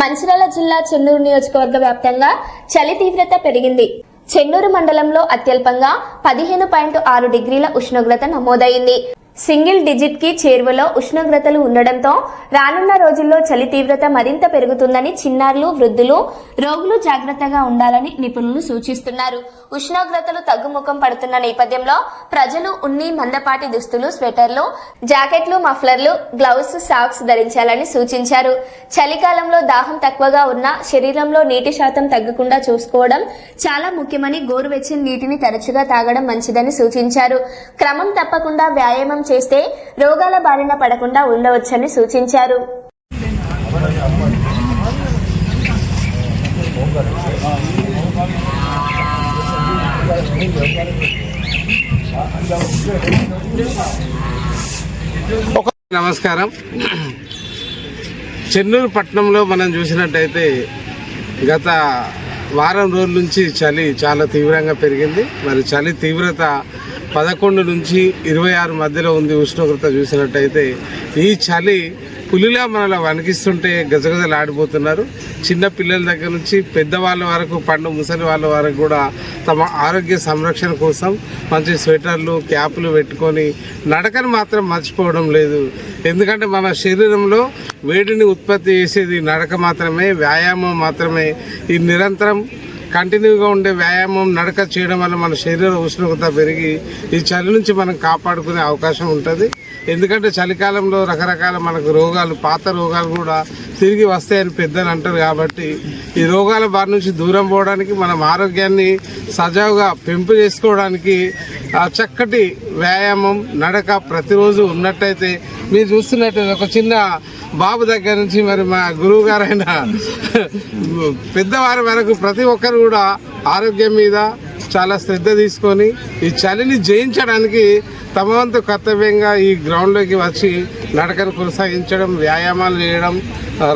మంచిర్యాల జిల్లా చెన్నూరు నియోజకవర్గ వ్యాప్తంగా చలి తీవ్రత పెరిగింది. చెన్నూరు మండలంలో అత్యల్పంగా పదిహేను పాయింట్ ఆరు డిగ్రీల ఉష్ణోగ్రత నమోదైంది. సింగిల్ డిజిట్కి చేరువలో ఉష్ణోగ్రతలు ఉండడంతో రానున్న రోజుల్లో చలి తీవ్రత మరింత పెరుగుతుందని చిన్నారులు వృద్ధులు రోగులు జాగ్రత్తగా ఉండాలని నిపుణులు సూచిస్తున్నారు. ఉష్ణోగ్రతలు తగ్గుముఖం పడుతున్న నేపథ్యంలో ప్రజలు ఉన్ని మందపాటి దుస్తులు స్వెటర్లు జాకెట్లు మఫ్లర్లు గ్లౌస్ సాక్స్ ధరించాలని సూచించారు. చలికాలంలో దాహం తక్కువగా ఉన్న శరీరంలో నీటి శాతం తగ్గకుండా చూసుకోవడం చాలా ముఖ్యమని గోరువెచ్చని నీటిని తరచుగా తాగడం మంచిదని సూచించారు. క్రమం తప్పకుండా వ్యాయామం చేస్తే రోగాల బారిన పడకుండా ఉండవచ్చని సూచించారు. నమస్కారం. చెన్నూరు పట్టణంలో మనం చూసినట్టయితే గత వారం రోజుల నుంచి చలి చాలా తీవ్రంగా పెరిగింది. మరి చలి తీవ్రత పదకొండు నుంచి ఇరవై ఆరు మధ్యలో ఉంది ఉష్ణోగ్రత చూసినట్టయితే ఈ చలి పులిలా మనలా వణికిస్తుంటే గజగజలాడిపోతున్నారు చిన్న పిల్లల దగ్గర నుంచి పెద్దవాళ్ళ వరకు పండు ముసలి వాళ్ళ వరకు కూడా తమ ఆరోగ్య సంరక్షణ కోసం మంచి స్వెటర్లు క్యాపులు పెట్టుకొని నడకను మాత్రం మర్చిపోవడం లేదు. ఎందుకంటే మన శరీరంలో వేడిని ఉత్పత్తి చేసేది నడక మాత్రమే వ్యాయామం మాత్రమే. ఈ నిరంతరం కంటిన్యూగా ఉండే వ్యాయామం నడక చేయడం వల్ల మన శరీర ఉష్ణోగ్రత పెరిగి ఈ చలి నుంచి మనం కాపాడుకునే అవకాశం ఉంటుంది. ఎందుకంటే చలికాలంలో రకరకాల మనకు రోగాలు పాత రోగాలు కూడా తిరిగి వస్తాయని పెద్దలు అంటారు కాబట్టి ఈ రోగాల బారి నుంచి దూరం పోవడానికి మనం ఆరోగ్యాన్ని సజావుగా పెంపు చేసుకోవడానికి చక్కటి వ్యాయామం నడక ప్రతిరోజు ఉన్నట్టయితే మీరు చూస్తున్నట్టయితే ఒక చిన్న బాబు దగ్గర నుంచి మరి మా గురువు గారైన పెద్దవారి వరకు ప్రతి ఒక్కరు కూడా ఆరోగ్యం మీద చాలా శ్రద్ధ తీసుకొని ఈ చలిని జయించడానికి తమ వంతు కర్తవ్యంగా ఈ గ్రౌండ్లోకి వచ్చి నడకను కొనసాగించడం వ్యాయామాలు చేయడం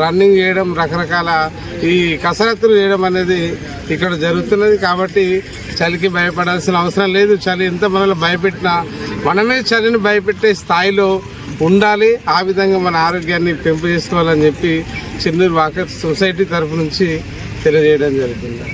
రన్నింగ్ చేయడం రకరకాల ఈ కసరత్తులు చేయడం అనేది ఇక్కడ జరుగుతున్నది. కాబట్టి చలికి భయపడాల్సిన అవసరం లేదు. చలి ఎంత మనల్ని భయపెట్టినా మనమే చలిని భయపెట్టే స్థాయిలో ఉండాలి. ఆ విధంగా మన ఆరోగ్యాన్ని పెంపు చేసుకోవాలని చెప్పి చెన్నూరు వాకర్ సొసైటీ తరపు నుంచి తెలియజేయడం జరుగుతుంది.